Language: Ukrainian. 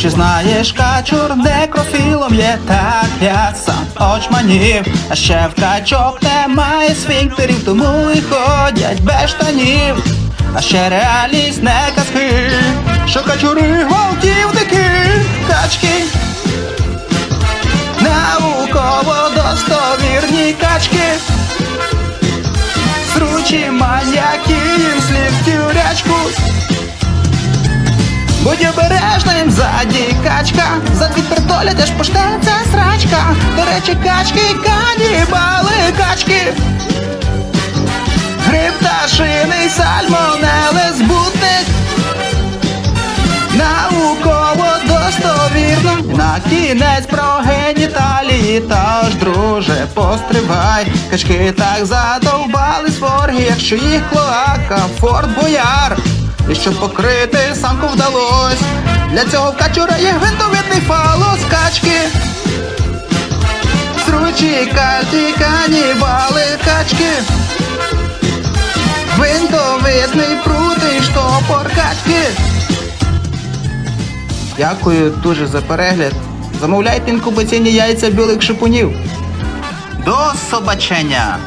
Чи знаєш качур, некрофілом є так я сам очманів, а ще в качок немає сфінктерів, тому і ходять без штанів. А ще реалість не казки, що качури гвалтівники, качки. Науково достовірні качки. Сручі маньяки, Будь обережним ззаді качка, за твій пердоля теж поштеться срачка. До речі, качки, канібали, качки. Гриб пташиний сальмонели збутник. Науково достовірно на кінець про геніталії Тож, друже, постривай Качки так задовбали сворги, якщо їх клоака Форт Бояр І щоб покрити самку вдалось Для цього в качура є гвинтовидний фалос Качки Сручі, кальті, канібали, качки Гвинтовидний прутий штопор качки Дякую дуже за перегляд. Замовляйте інкубаційні яйця білих шипунів. До собачення!